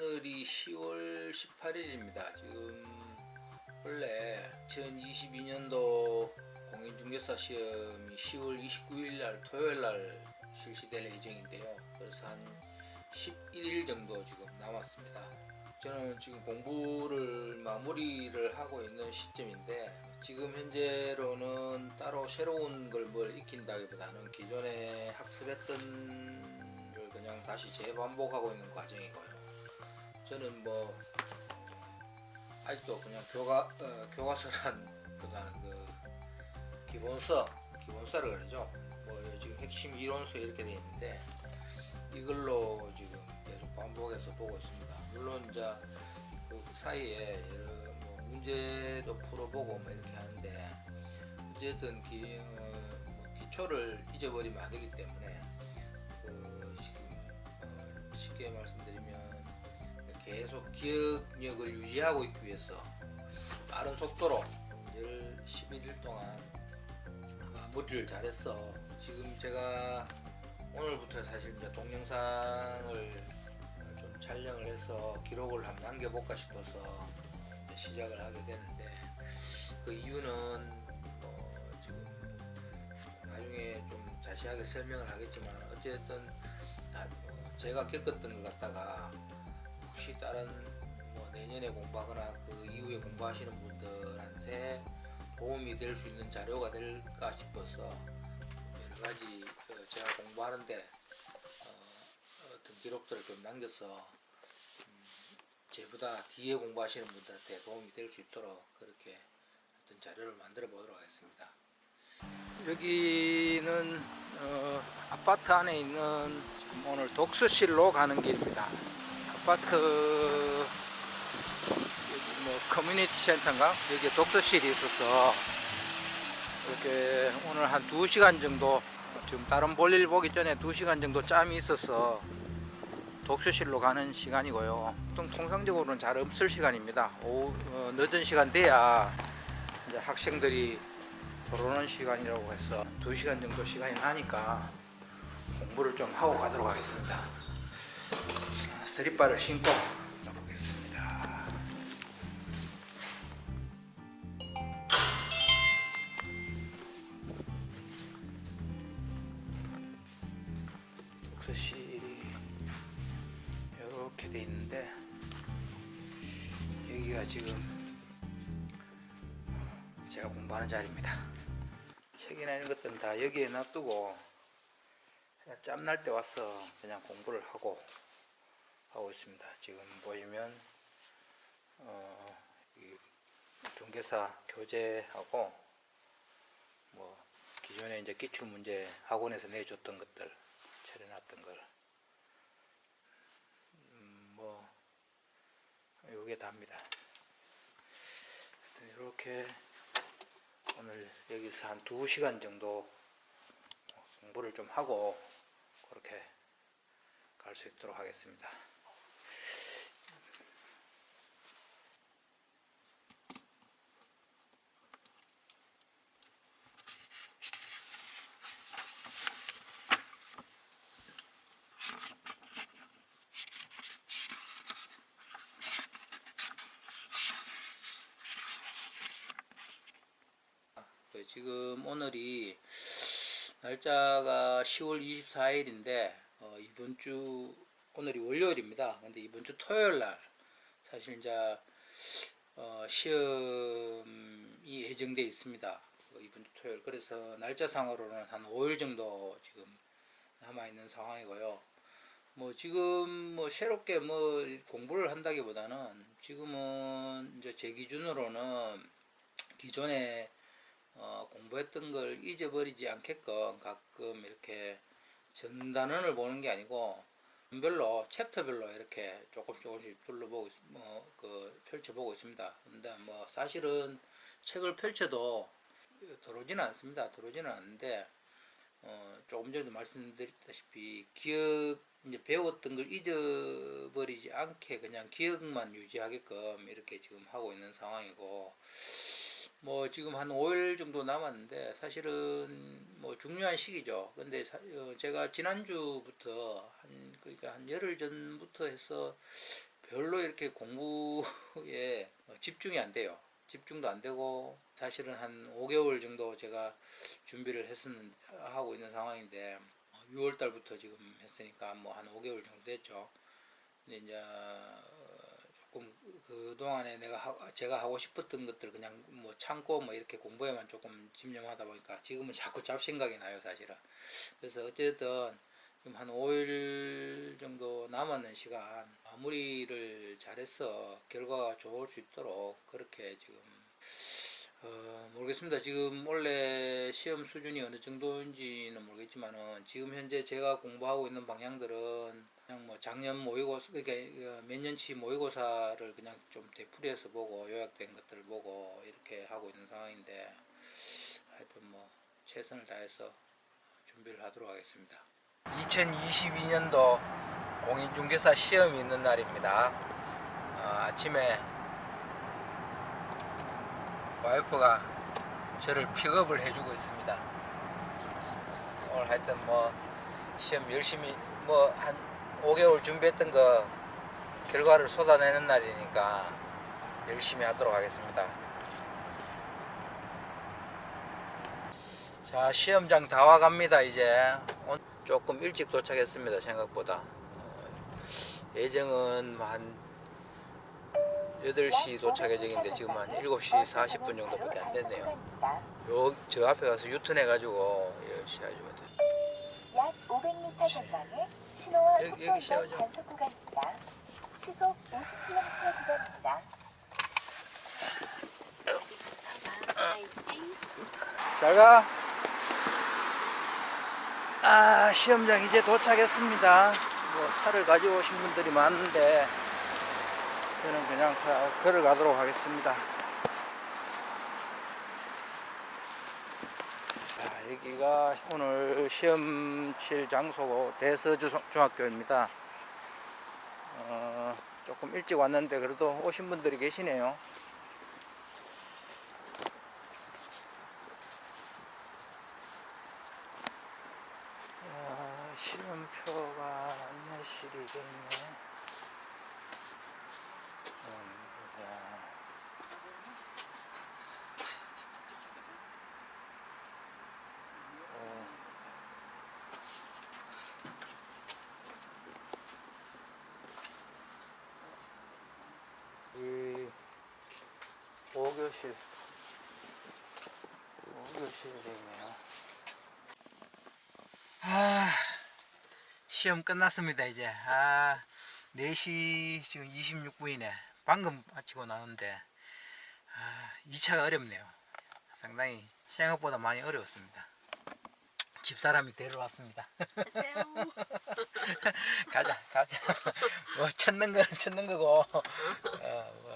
오늘이 10월 18일입니다. 지금 원래 2022년도 공인중개사 시험이 10월 29일 날 토요일 날 실시될 예정인데요. 그래서 한 11일 정도 지금 남았습니다. 저는 지금 공부를 마무리를 하고 있는 시점인데 지금 현재로는 따로 새로운 걸 뭘 익힌다기보다는 기존에 학습했던 걸 그냥 다시 재반복하고 있는 과정이고요. 저는 뭐 아직도 그냥 교과 어, 교과서란보다는 그 기본서 기본서를 그러죠. 뭐 지금 핵심 이론서 이렇게 돼 있는데 이걸로 지금 계속 반복해서 보고 있습니다. 물론 이제 그 사이에 여러 뭐 문제도 풀어보고 뭐 이렇게 하는데 어쨌든 기, 어, 뭐 기초를 잊어버리면 안 되기 때문에 그 지금 어, 쉽게 말씀드리면 계속 기억력을 유지하고 있기 위해서 빠른 속도로 10, 11일 동안 마무리를 잘했어. 지금 제가 오늘부터 사실 이제 동영상을 좀 촬영을 해서 기록을 한번 남겨볼까 싶어서 시작을 하게 되는데 그 이유는 뭐 지금 나중에 좀 자세하게 설명을 하겠지만 어쨌든 다- 어, 제가 겪었던 것 갖다가 혹시 다른 뭐 내년에 공부하거나 그 이후에 공부하시는 분들한테 도움이 될 수 있는 자료가 될까 싶어서 여러 가지 그 제가 공부하는데 어, 어떤 기록들을 좀 남겨서 음, 제보다 뒤에 공부하시는 분들한테 도움이 될 수 있도록 그렇게 어떤 자료를 만들어 보도록 하겠습니다. 여기는 어, 아파트 안에 있는 오늘 독서실로 가는 길입니다. 아파트 뭐 커뮤니티 센터인가 여기 독서실이 있어서 이렇게 오늘 한 2시간 정도 지금 다른 볼일 보기 전에 2시간 정도 짬이 있어서 독서실로 가는 시간이고요. 좀 통상적으로는 잘 없을 시간입니다. 오후 어, 늦은 시간 돼야 이제 학생들이 들어오는 시간이라고 해서 2시간 정도 시간이 나니까 공부를 좀 하고 가도록 하겠습니다. 스리바를 신고 가보겠습니다. 독서실이 이렇게 돼 있는데 여기가 지금 제가 공부하는 자리입니다. 책이나 이런 것들은 다 여기에 놔두고 그냥 짬날 때 와서 그냥 공부를 하고 하고 있습니다. 지금 보시면 어, 이 중개사 교재하고 뭐 기존에 이제 기출 문제 학원에서 내줬던 것들 처리해놨던 걸 음, 뭐 요게 답니다. 이렇게 오늘 여기서 한 2시간 정도 공부를 좀 하고 그렇게 갈 수 있도록 하겠습니다. 그 지금 오늘이 날짜가 10월 24일인데 어, 이번 주 오늘이 월요일입니다. 근데 이번 주 토요일 날 사실 이제 어, 시험이 예정돼 있습니다. 어, 이번 주 토요일 그래서 날짜상으로는 한 5일 정도 지금 남아 있는 상황이고요. 뭐 지금 뭐 새롭게 뭐 공부를 한다기보다는 지금은 이제 제 기준으로는 기존에 어, 공부했던 걸 잊어버리지 않게끔 가끔 이렇게 전단원을 보는 게 아니고 별로 챕터별로 이렇게 조금씩 조금씩 둘러보고 있- 뭐, 그 펼쳐보고 있습니다. 근데 뭐 사실은 책을 펼쳐도 들어오지는 않습니다. 들어오지는 않는데 어, 조금 전에도 말씀드렸다시피 기억 이제 배웠던 걸 잊어버리지 않게 그냥 기억만 유지하게끔 이렇게 지금 하고 있는 상황이고 뭐 지금 한 5일 정도 남았는데 사실은 뭐 중요한 시기죠. 근데 사- 어, 제가 지난주부터 한 그러니까 한 열흘 전부터 해서 별로 이렇게 공부에 어, 집중이 안 돼요. 집중도 안 되고 사실은 한 5개월 정도 제가 준비를 했었는 하고 있는 상황인데 6월 달부터 지금 했으니까 뭐 한 5개월 정도 됐죠. 근데 이제 어, 조금 그 동안에 내가 하, 제가 하고 싶었던 것들 그냥 뭐 참고 뭐 이렇게 공부에만 조금 집념하다 보니까 지금은 자꾸 잡생각이 나요 사실은. 그래서 어쨌든 지금 한 5일 정도 남았는 시간 마무리를 잘해서 결과가 좋을 수 있도록 그렇게 지금 어, 모르겠습니다. 지금 원래 시험 수준이 어느 정도인지는 모르겠지만은 지금 현재 제가 공부하고 있는 방향들은 그냥 뭐 작년 모의고사 그러니까 몇 년치 모의고사를 그냥 좀 되풀이해서 보고 요약된 것들을 보고 이렇게 하고 있는 상황인데 하여튼 뭐 최선을 다해서 준비를 하도록 하겠습니다. 2022년도 공인중개사 시험이 있는 날입니다. 어, 아침에 와이프가 저를 픽업을 해주고 있습니다. 오늘 하여튼 뭐 시험 열심히 뭐한 5개월 준비했던 거 결과를 쏟아내는 날이니까 열심히 하도록 하겠습니다. 자 시험장 다 와갑니다 이제. 온- 조금 일찍 도착했습니다 생각보다. 어, 예정은 뭐한 8시 도착 예정인데 지금 한 7시 40분 정도밖에 안 됐네요. 요 저 앞에 가서 유턴해 가지고 역시 아주 뭐약 500m 전방에 신호와 여기- 여기 속도. 위반 단속 구간입니다. 시속 50km 구간입니다. 잘가 아 시험장 이제 도착했습니다 뭐 차를 가지고 오신 분들이 많은데 저는 그냥 사, 걸어가도록 하겠습니다 여기가 오늘 시험 칠 장소고 대서중학교입니다 어, 조금 일찍 왔는데 그래도 오신 분들이 계시네요 아, 시험표가 안내실이 돼 있네. 음, 보자. 어. 이 5 교실 5교실이 있네요. 아, 시험 끝났습니다, 이제. 아, 4시 지금 26분이네. 방금 마치고 나는데, 아, 2차가 어렵네요. 상당히 생각보다 많이 어려웠습니다. 집사람이 데려왔습니다. 가자, 가자. 뭐, 찾는 거는 찾는 거고, 어, 뭐,